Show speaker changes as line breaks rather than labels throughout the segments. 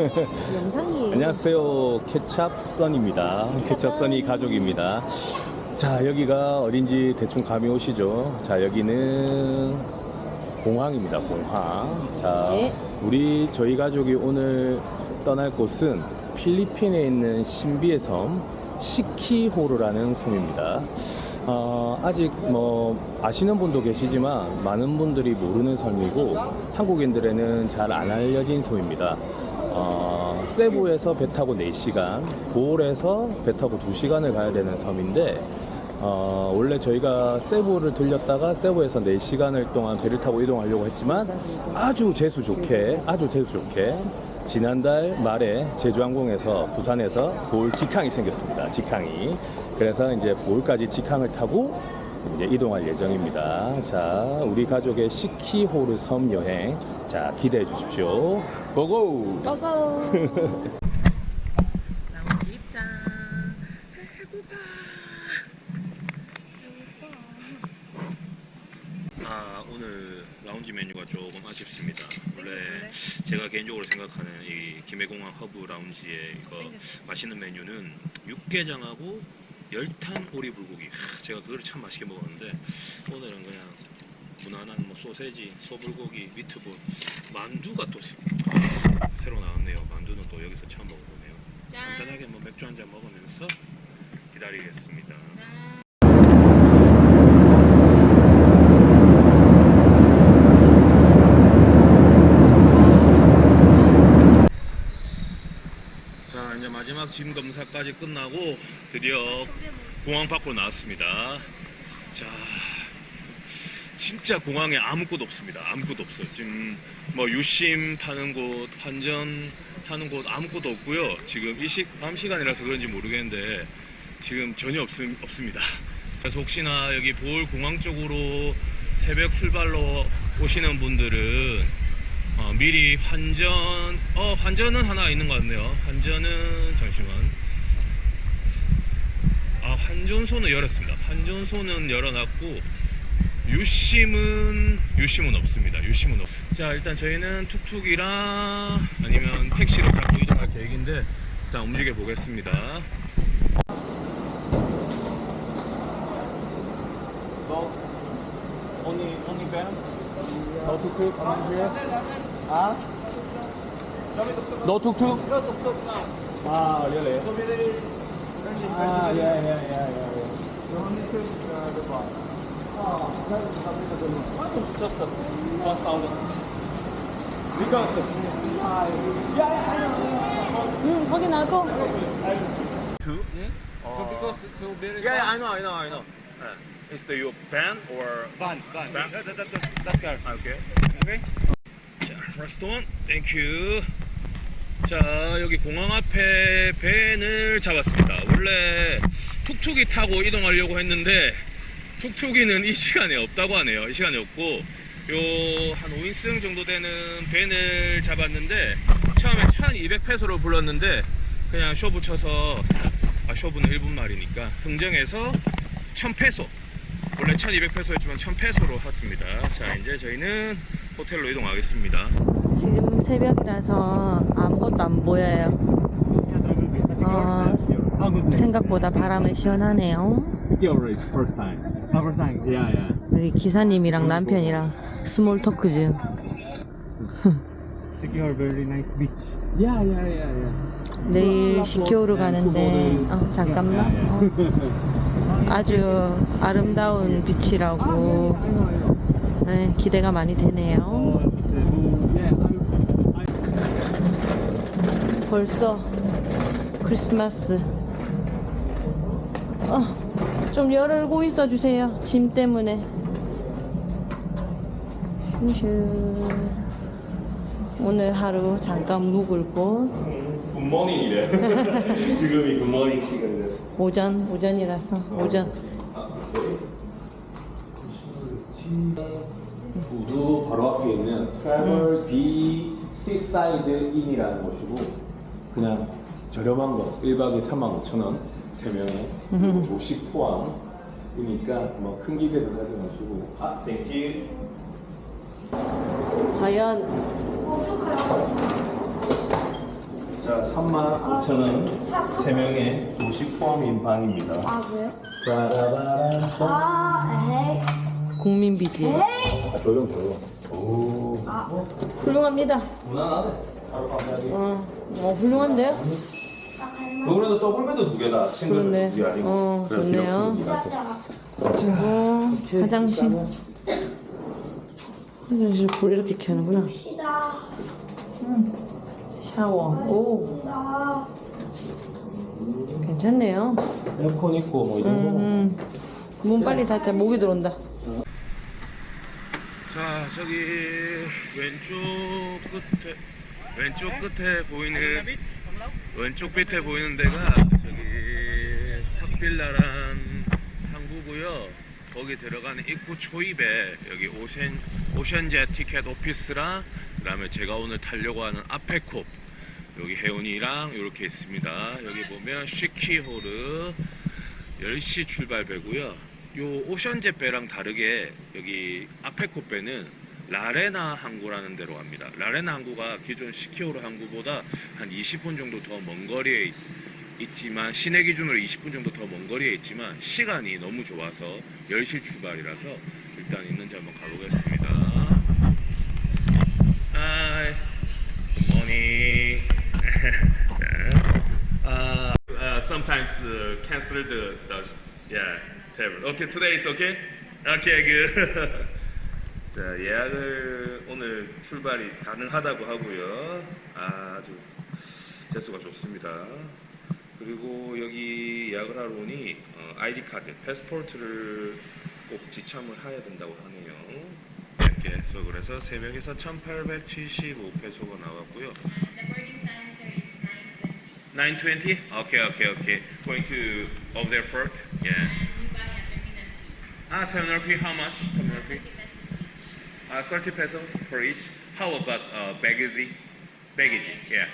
영상이에요.
안녕하세요. 케찹 써니입니다. 케찹 써니 가족입니다. 자, 여기가 어딘지 대충 감이 오시죠? 자, 여기는 공항입니다. 공항. 자,
네.
우리 저희 가족이 오늘 떠날 곳은 필리핀에 있는 신비의 섬 시키호르라는 섬입니다. 어, 아직 뭐 아시는 분도 계시지만 많은 분들이 모르는 섬이고 한국인들에는 잘 안 알려진 섬입니다. 어, 세부에서 배 타고 4시간, 보홀에서 배 타고 2시간을 가야 되는 섬인데 어, 원래 저희가 세부를 들렸다가 세부에서 4시간을 동안 배를 타고 이동하려고 했지만 아주 재수 좋게 아주 재수 좋게 지난달 말에 제주항공에서 부산에서 보홀 직항이 생겼습니다. 직항이 그래서 이제 보홀까지 직항을 타고 이제 이동할 예정입니다. 자, 우리 가족의 시키호르 섬 여행 자 기대해 주십시오. 고고.
고고. 라운지 입장.
아 오늘 라운지 메뉴가 조금 아쉽습니다. 원래 제가 개인적으로 생각하는 이 김해공항 허브 라운지의 이거 맛있는 메뉴는 육개장하고 열탕 오리 불고기. 하, 제가 그걸 참 맛있게 먹었는데 오늘은 그냥 무난한 뭐 소세지, 소불고기, 미트볼, 만두가 또 시- 새로 나왔네요. 만두는 또 여기서 처음 먹어보네요. 간단하게 뭐 맥주 한 잔 먹으면서 기다리겠습니다. 자 이제 마지막 짐 검사까지 끝나고 드디어 공항 밖으로 나왔습니다. 자 진짜 공항에 아무것도 없습니다. 아무것도 없어요. 지금 뭐 유심 파는 곳, 환전 하는 곳 아무것도 없고요. 지금 이식 밤 시간이라서 그런지 모르겠는데 지금 전혀 없, 없습니다. 그래서 혹시나 여기 보울 공항 쪽으로 새벽 출발로 오시는 분들은 어, 미리 환전, 어, 환전은 하나 있는 것 같네요. 환전은, 잠시만. 아, 환전소는 열었습니다. 환전소는 열어놨고, 유심은, 유심은 없습니다. 유심은 없. 자, 일단 저희는 툭툭이랑 아니면 택시를 잡고 이동할 계획인데, 일단 움직여 보겠습니다. only, only van? No around here? No. Ah, really? Ah, yeah, yeah, yeah, yeah. yeah. Just a one thousand. Because
응, 확인하고.
two?
So because it's so very
Yeah, yeah, I know, I know, I know. Uh, is the your band or
Van, van.
Van?
That, that, that, that, that car.
okay?
Okay?
자, 라스트 땡큐. 자, 여기 공항 앞에 밴을 잡았습니다. 원래 툭툭이 타고 이동하려고 했는데 툭툭이는 이 시간에 없다고 하네요. 이 시간에 없고 요 한 5인승 정도 되는 밴을 잡았는데 처음에 1200페소로 불렀는데 그냥 쇼 붙여서 아, 쇼부는 일본 말이니까 흥정해서 1000페소 원래 1200페소였지만 1000페소로 샀습니다. 자, 이제 저희는 호텔로 이동하겠습니다.
지금 새벽이라서 아무것도 안 보여요. 어, 생각보다 바람은 시원하네요.
Secure is first time.
First time.
Yeah, yeah.
우리 기사님이랑 남편이랑 스몰 토크 중.
Secure very nice beach.
Yeah, yeah, yeah, yeah.
내일 시키오르 가는데 어, 잠깐만 어. 아주 아름다운 비치라고 네, 기대가 많이 되네요 벌써 크리스마스. 어, 좀 열고 있어 주세요. 짐 때문에. 슈. 오늘 하루 잠깐 묵을 곳.
굿모닝이래. 지금이 굿모닝 시간이라서.
오전 오전이라서. 오전.
우두 바로 앞에 있는 Travel B Seaside Inn이라는 곳이고 그냥 저렴한 거 1박에 3만 5천 원 3명에 그리고 조식 포함 이니까 뭐 큰 기대도 하지 마시고 아 땡큐
과연
35,000원 3명의 조식 포함인 방입니다.
아 그래요?
짜라바란
아 에이
국민 비지.
아, 조용 조용. 오.
훌륭합니다.
무난하네. 바로 감사하게.
어, 어 훌륭한데요?
그래도 더블베드 두 개다. 싱글
그렇네.
아니고.
어, 좋네요. 어, 화장실. 화장실 불 이렇게 켜는구나.
시다
샤워. 오,
나
괜찮네요.
에어컨 있고 뭐 이런 거.
음, 음. 문 빨리 닫자. 모기 들어온다.
자 저기 왼쪽 끝에 왼쪽 끝에 보이는 왼쪽 끝에 보이는 데가 저기 탁빌라란 항구고요. 거기 들어가는 입구 초입에 여기 오션 오션젯 티켓 오피스랑 그다음에 제가 오늘 타려고 하는 아페콥 여기 해운이랑 이렇게 있습니다. 여기 보면 쉬키호르 10시 출발 배고요. 요 오션젯 배랑 다르게 여기 아페코 배는 라레나 항구라는 데로 갑니다. 라레나 항구가 기존 시키오르 항구보다 한 20분 정도 더 먼 거리에 있- 있지만 시내 기준으로 20분 정도 더 먼 거리에 있지만 시간이 너무 좋아서 10시 출발이라서 일단 있는지 한번 가보겠습니다. Hi. Good uh, uh, sometimes uh, cancel the, the yeah table. Okay, today is okay. Okay, good. 자 예약을 오늘 출발이 가능하다고 하고요. 아주 재수가 좋습니다. 그리고 여기 예약을 하러 오니 어, 아이디 카드, 패스포트를 꼭 지참을 해야 된다고 하네요. 이렇게 해서 그래서 새벽에서 1,875페소가 나왔고요.
The boarding time, sir, is 9.20
920? Okay, okay, okay. Going to over there first? Yeah.
and you buy a terminal fee.
Ah, terminal fee, how much? Terminal fee?
30 pesos
Uh,
each.
30 pesos per each. How about uh, baggage? Baggage, yeah.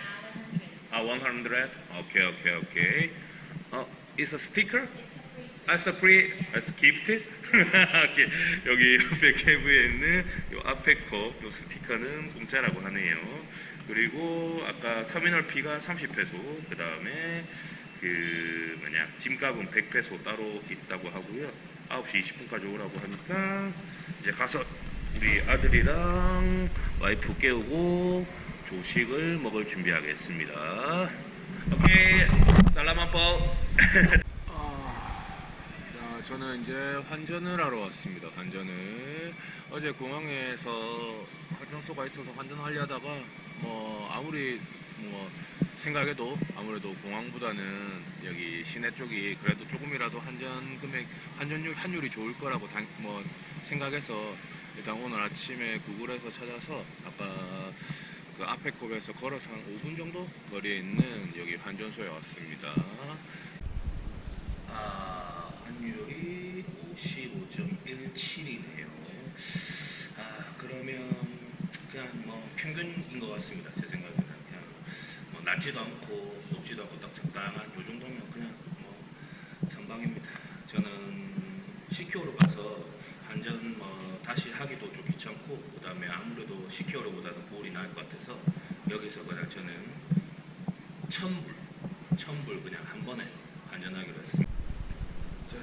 Uh, 100.
Uh, 100? Okay, okay, okay. Uh, it's a sticker?
It's a free
As a gift? okay. 여기 백헤브에 있는 이 아페코 요 스티커는 공짜라고 하네요. 그리고 아까 터미널 피가 30페소, 그 다음에 그 뭐냐 짐값은 100페소 따로 있다고 하고요. 9시 20분까지 오라고 하니까 이제 가서 우리 아들이랑 와이프 깨우고 조식을 먹을 준비하겠습니다. 오케이, 살라만포. 자, 저는 이제 환전을 하러 왔습니다. 환전을 어제 공항에서 환전소가 있어서 환전하려다가 뭐 아무리 뭐 생각해도 아무래도 공항보다는 여기 시내 쪽이 그래도 조금이라도 환전 금액 환전율 환율이 좋을 거라고 당, 뭐 생각해서 일단 오늘 아침에 구글에서 찾아서 아까 그 앞에 컵에서 걸어서 한 5분 정도 거리에 있는 여기 환전소에 왔습니다. 아, 환율이 55.17이네요. 아, 그러면 그냥 뭐 평균인 것 같습니다. 제 생각에는 그냥 뭐 낮지도 않고 높지도 않고 딱 적당한 요 정도면 그냥 뭐 선방입니다. 저는 시키오로 가서 환전 뭐 다시 하기도 좀 귀찮고 그 다음에 아무래도 시키오로보다는 보울이 나을 것 같아서 여기서 그냥 저는 천불 천불 그냥 한 번에 환전하기로 했습니다. 자,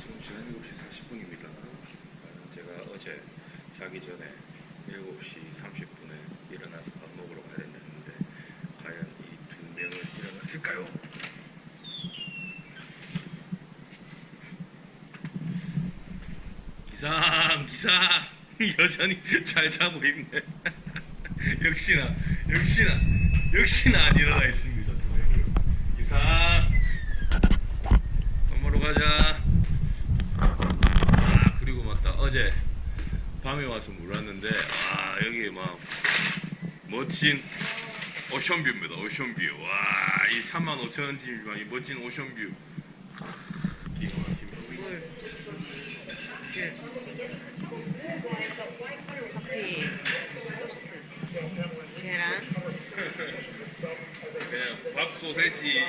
지금 시간 7시 40분입니다. 제가 어제 자기 전에 7시 30분에 일어나서 밥 먹으러 가야 했는데 과연 이 두 명은 일어났을까요? 기상! 여전히 잘 자고 있네. 역시나, 역시나, 역시나 안 일어나 있습니다. 기상! 밥 먹으러 가자. 아 그리고 맞다 어제 밤에 와서 몰랐는데 아 여기 막 멋진 오션뷰입니다. 오션뷰. 와이 3만 5천 원쯤이지만 이 멋진 오션뷰. 기가 막힙니다.
토스트, 계란,
그냥 밥 소세지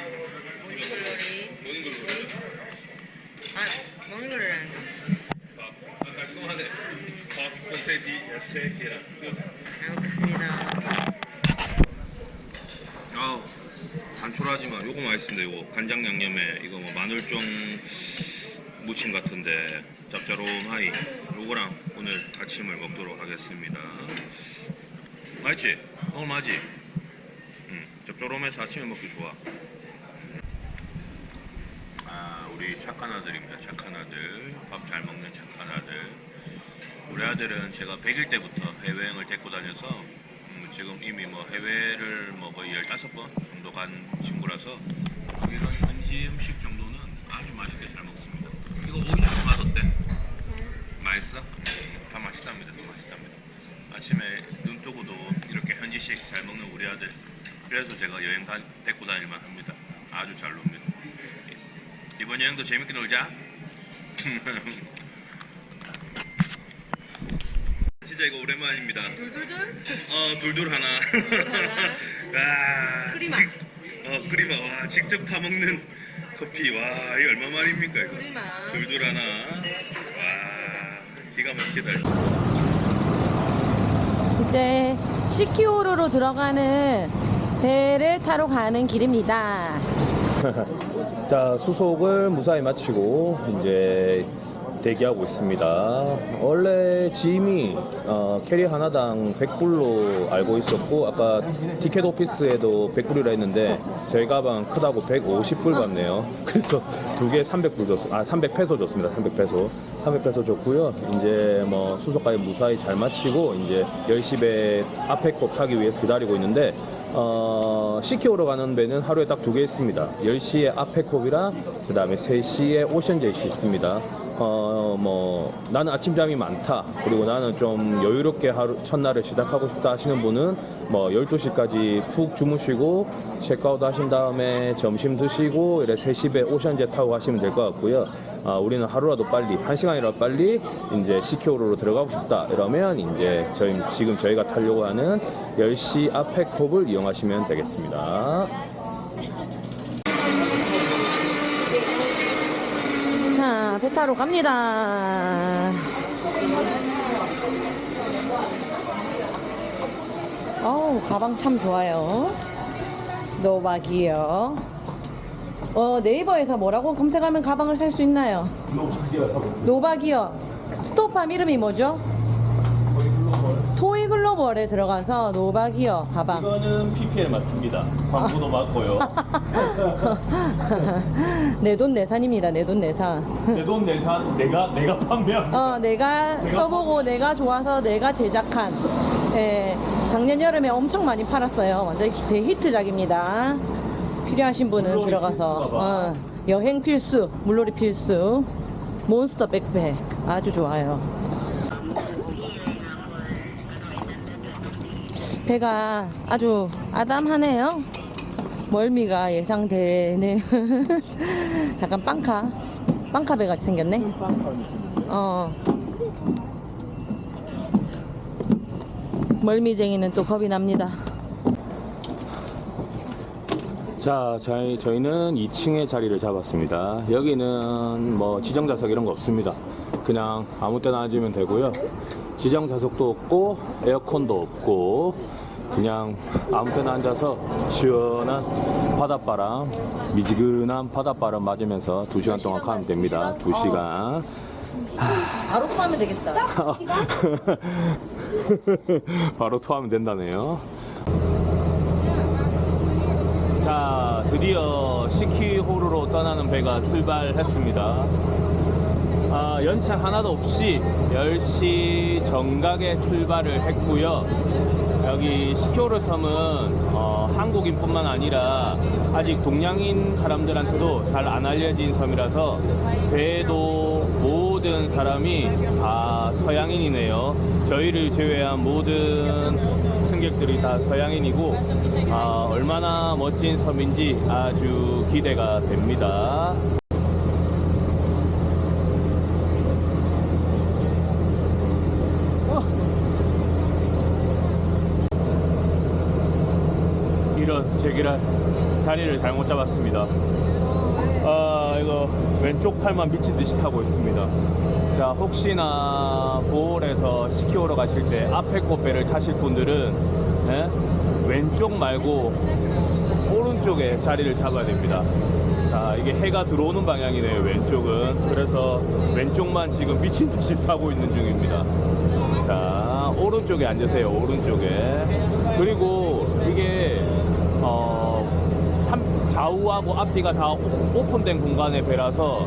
모닝글로리.
모든 걸 먹어요.
아, 모닝글로리라는 거.
밥 아까 시원하네. 밥 소세지 야채 계란 끝.
잘 먹겠습니다.
아우
쿨하지만 요거 맛있습니다. 요거 간장 양념에 이거 뭐 마늘종 무침 같은데 짭짤하이 요거랑 오늘 아침을 먹도록 하겠습니다. 맛있지? 오늘 맞지? 음, 짭조름해서 아침에 먹기 좋아. 아, 우리 착한 아들입니다. 착한 아들. 밥 잘 먹는 착한 아들. 우리 아들은 제가 100일 때부터 해외여행을 데리고 다녀서 음, 지금 이미 뭐 해외를 뭐 거의 15번 정도 간 친구라서 이런 현지 음식 정도는 아주 맛있게 잘 먹습니다. 이거 오이 주스 맛 어때? 다 맛있답니다. 다 맛있답니다. 아침에 눈 뜨고도 이렇게 현지식 잘 먹는 우리 아들. 그래서 제가 여행 다 데리고 다닐만 합니다. 아주 잘 놉니다. 이번 여행도 재밌게 놀자. 진짜 이거 오랜만입니다. 둘둘둘? 어, 둘둘 하나. 와, 크리마. 어, 크리마. 와, 직접 타 먹는 커피. 와, 이거 얼마만입니까, 이거? 크리마. 둘둘 하나. 와, 기가 막히다.
이제 시키오르로 들어가는 배를 타러 가는 길입니다.
자, 수속을 무사히 마치고 이제 대기하고 있습니다. 원래 짐이 어, 캐리 하나당 100불로 알고 있었고 아까 티켓 오피스에도 100불이라 했는데 저희 가방 크다고 150불 받네요. 그래서 두 개 300불 줬, 아 300페소 줬습니다. 300페소. 300페소 줬고요. 이제 뭐 수속까지 무사히 잘 마치고 이제 10시에 앞에 꼽 타기 위해서 기다리고 있는데 어, 시키오로 가는 배는 하루에 딱 두 개 있습니다. 10시에 아페콥이랑 그 다음에 3시에 오션제이시 있습니다. 어, 뭐, 나는 아침잠이 많다. 그리고 나는 좀 여유롭게 하루, 첫날을 시작하고 싶다 하시는 분은 뭐 12시까지 푹 주무시고 체크아웃 하신 다음에 점심 드시고 이래 3시에 오션제 타고 가시면 될 것 같고요. 아, 우리는 하루라도 빨리, 한 시간이라도 빨리 이제 시키오로로 들어가고 싶다. 이러면 이제 저희, 지금 저희가 타려고 하는 10시 아페콥을 이용하시면 되겠습니다.
자, 배 타러 갑니다. 어우, 가방 참 좋아요. 노바기요. 어, 네이버에서 뭐라고 검색하면 가방을 살 수 있나요? 노바기요. 스토팜 이름이 뭐죠? 토이 글로벌에 들어가서 노바기요 가방.
이거는 PPL 맞습니다. 광고도 맞고요.
내돈 내산입니다. 내돈 내산.
내 돈 내산 내가 내가 판매한
어, 내가 써보고 내가 좋아서 내가 제작한. 예, 작년 여름에 엄청 많이 팔았어요. 완전 대히트작입니다. 필요하신 분은
물놀이
들어가서
필수가 봐.
어, 여행 필수, 물놀이 필수, 몬스터 백팩 아주 좋아요. 배가 아주 아담하네요. 멀미가 예상되는 약간 빵카 빵카 배 같이 생겼네. 어. 멀미쟁이는 또 겁이 납니다.
자, 저희, 저희는 2층에 자리를 잡았습니다. 여기는 뭐 지정 좌석 이런 거 없습니다. 그냥 아무 때나 앉으면 되고요. 지정 좌석도 없고 에어컨도 없고 그냥 아무 때나 앉아서 시원한 바닷바람, 미지근한 바닷바람 맞으면서 2시간 동안 가면 됩니다. 2시간.
바로 토하면 되겠다.
바로 토하면 된다네요. 자, 드디어 시키호르로 떠나는 배가 출발했습니다. 아, 연차 하나도 없이 10시 정각에 출발을 했고요. 여기 시키호르 섬은 어, 한국인뿐만 아니라 아직 동양인 사람들한테도 잘 안 알려진 섬이라서 배도 모든 사람이 다 서양인이네요. 저희를 제외한 모든 승객들이 다 서양인이고 아, 얼마나 멋진 섬인지 아주 기대가 됩니다. 이런 제기랄 자리를 잘못 잡았습니다. 아 이거 왼쪽 팔만 미친 듯이 타고 있습니다. 자 혹시나 보홀에서 시키오러 가실 때 앞에 꽃배를 타실 분들은 예? 왼쪽 말고 오른쪽에 자리를 잡아야 됩니다. 자, 이게 해가 들어오는 방향이네요, 왼쪽은. 그래서 왼쪽만 지금 미친 듯이 타고 있는 중입니다. 자, 오른쪽에 앉으세요, 오른쪽에. 그리고 이게, 좌우하고 앞뒤가 다 오- 오픈된 공간의 배라서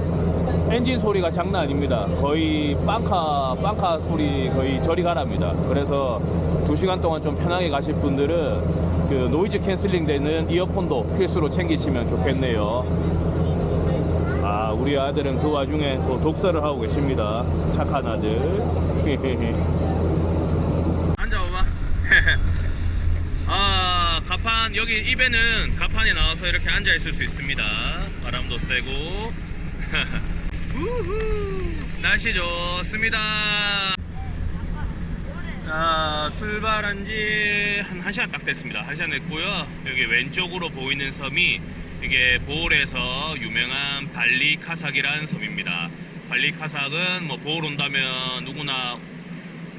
엔진 소리가 장난 아닙니다. 거의 빵카, 빵카 소리 거의 저리 가랍니다. 그래서 두 시간 동안 좀 편하게 가실 분들은 그 노이즈 캔슬링 되는 이어폰도 필수로 챙기시면 좋겠네요. 아, 우리 아들은 그 와중에 또 독서를 하고 계십니다. 착한 아들.
앉아봐봐. 아, 가판, 여기 입에는 가판 이 나와서 이렇게 앉아 있을 수 있습니다. 바람도 세고. 우후, 날씨 좋습니다. 자, 출발한 지한 1시간 딱 됐습니다. 1시간 됐고요. 여기 왼쪽으로 보이는 섬이 이게 보홀에서 유명한 발리카삭이라는 섬입니다. 발리카삭은 뭐 보홀 온다면 누구나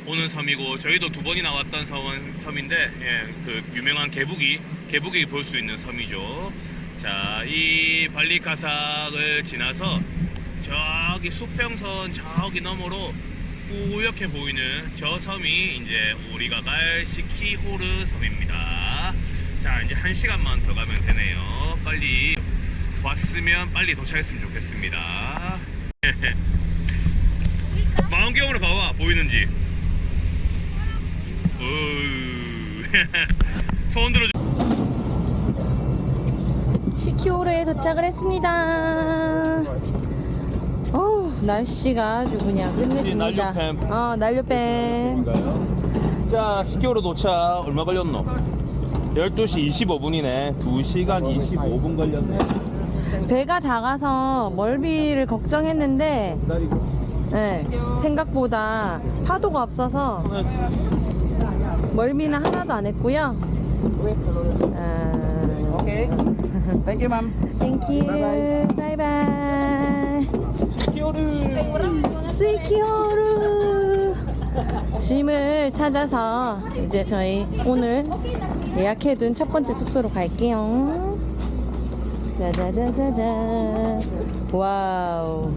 오는 섬이고 저희도 두 번이나 왔던 섬, 섬인데 예, 그 유명한 개북이 개북이 볼 수 있는 섬이죠. 자, 이 발리카삭을 지나서 저기 수평선 저기 너머로 뿌옇게 보이는 저 섬이 이제 우리가 갈 시키호르 섬입니다. 자, 이제 한 시간만 더 가면 되네요. 빨리 왔으면 빨리 도착했으면 좋겠습니다. 망원경으로 봐봐 보이는지. 손 들어줘.
시키오르에 도착을 했습니다. 어우, 날씨가 아주 그냥 끝내줍니다.
난로뱀.
어, 난로뱀.
자, 10개월로 도착. 얼마 걸렸노? 12시 25분이네. 2시간 25분 걸렸네.
배가 작아서 멀미를 걱정했는데. 네, 생각보다 파도가 없어서 멀미는 하나도 안 했고요. 아,
Okay. Thank you, ma'am.
땡큐. 바이바이. 스이키호르. 짐을 찾아서 이제 저희 오늘 예약해둔 첫 번째 숙소로 갈게요. 짜자자자자. 와우.